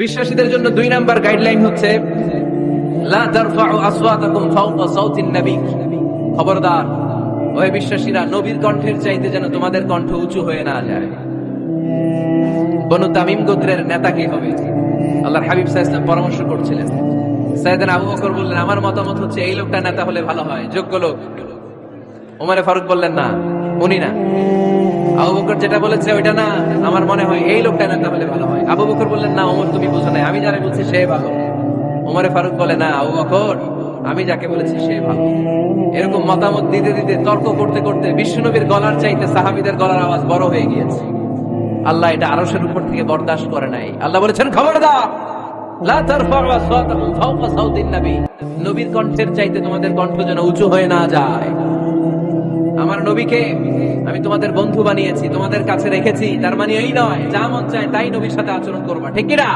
বিশ্বাসীদের জন্য দুই নাম্বার গাইডলাইন হচ্ছে খবরদার বিশ্বাসীরা নবীর কণ্ঠের চাইতে যেন তোমাদের কণ্ঠ উঁচু হয়ে না যায়। বনু তামিম গোত্রের নেতা কি হবে? আল্লাহর হাবিব সাহেব পরামর্শ করছিলেন। সাইয়েদান আবু বকর বললেন, আমার মতামত হচ্ছে এই লোকটা নেতা হলে ভালো হয়। যোগ্য লোক। ওমারে ফারুক বললেন, না। উনি না। আবু বকর যেটা বলেছে ওইটা না, আমার মনে হয় এই লোকটা নেতা হলে ভালো হয়। আবু বকর বললেন, না, ওমর, তুমি বুঝো নাই। আমি যারা বলছি সে ভালো। ওমরে ফারুক বলে, না, আবু বকর, আমি যাকে বলেছি সে ভালো। এরকম মতামত দিতে দিতে, তর্ক করতে করতে বিশ্বনবীর গলার চাইতে সাহাবিদের গলার আওয়াজ বড় হয়ে গিয়েছে। আল্লাহ এটা আরশের উপর থেকে বরদাস্ত করে নাই। আল্লাহ বলেছেন, খবরদার সাউতিন নবী। নবীর কণ্ঠের চাইতে তোমাদের কণ্ঠ যেন উঁচু হয়ে না যায়। আমার নবীকে আমি তোমাদের বন্ধু বানিয়েছি, তোমাদের কাছে রেখেছি। তার মানে এই নয়, যা মন চায় তাই নবীর সাথে আচরণ করবা, ঠিক কিনা?